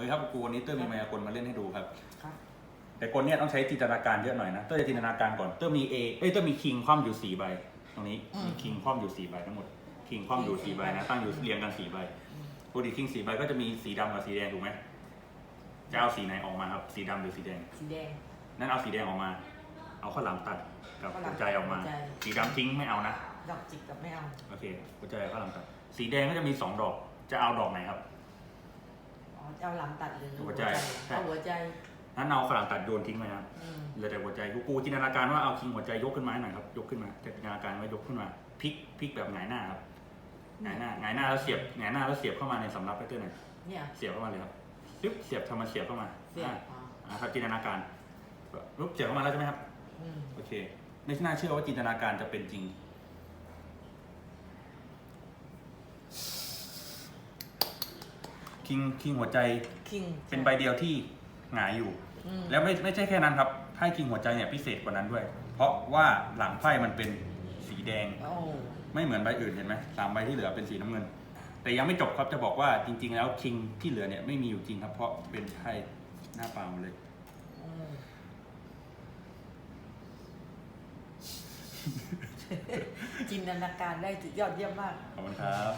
เคครับครูวันนี้เต้ยมีมายากลมาเล่นให้ดูครับ ครับ แต่กลเนี่ยต้องใช้จินตนาการเยอะหน่อยนะ เต้ยจะจินตนาการก่อน เต้ยมีเอเอ้ยเต้ยมีคิงคว่ำอยู่สี่ใบ ตรงนี้มีคิงคว่ำอยู่สี่ใบทั้งหมด คิงคว่ำอยู่สี่ใบนะตั้งอยู่เรียงกันสี่ใบปกติคิงสี่ใบก็จะมีสีดำกับสีแดงถูกไหมจะเอาสีไหนออกมาครับ สีดำหรือสีแดง สีแดง นั่นเอาสีแดงออกมา เอาข้าวหลามตัดกับข้าวหลามหัวใจออกมา หัวใจ สีดำทิ้งไม่เอานะ ดอกจิกกับไม่เอาโอเคหัวใจกับข้าวหลามตัด สีแดงก็จะมีสองดอก จะเอาดอกไหนครับอ๋อ จะเอาหลังตัดหรือหัวใจใช่เอาหัวใจนั้นเอาข้าวหลามตัดโยนทิ้งไปนะครับอืมเหลือแต่หัวใจกูกูจินตนาการว่าเอาคิงหัวใจยกขึ้นมาให้หน่อยครับ ยกขึ้นมาจินตนาการว่ายกขึ้นมาพลิกพลิกแบบหงายหน้าครับหงายหน้าหงายหน้าแล้วเสียบหงายหน้าแล้วเสียบเข้ามาในสำรับไปเตอร์หน่อยเนี่ยเสียบเข้ามาเลยครับปึ๊บเสียบทำมาเสียบเข้ามาเสียบอ่าอ๋ออ่าครับจินตนาการปึ๊บเสียบเข้ามาแล้วใช่ไหมครับอืมโอเคไม่น่าเชื่อว่าจินตนาการจะเป็นจริง คิงคิงหัวใจคิงเป็นใบเดียวที่หงายอยู่ อืมแล้วไม่ไม่ใช่แค่นั้นครับไพ่คิงหัวใจเนี่ยพิเศษกว่านั้นด้วย เพราะว่าหลังไพ่มันเป็นสีแดง โอ้ไม่เหมือนใบอื่นเห็นไหมสามใบที่เหลือเป็นสีน้ำเงิน แต่ยังไม่จบครับจะบอกว่าจริง ๆ แล้วคิงที่เหลือเนี่ยไม่มีอยู่จริงครับ เพราะเป็นไพ่หน้าเปล่าหมดเลย อืมจินตนาการได้สุดยอดเยี่ยมมาก ขอบคุณครับ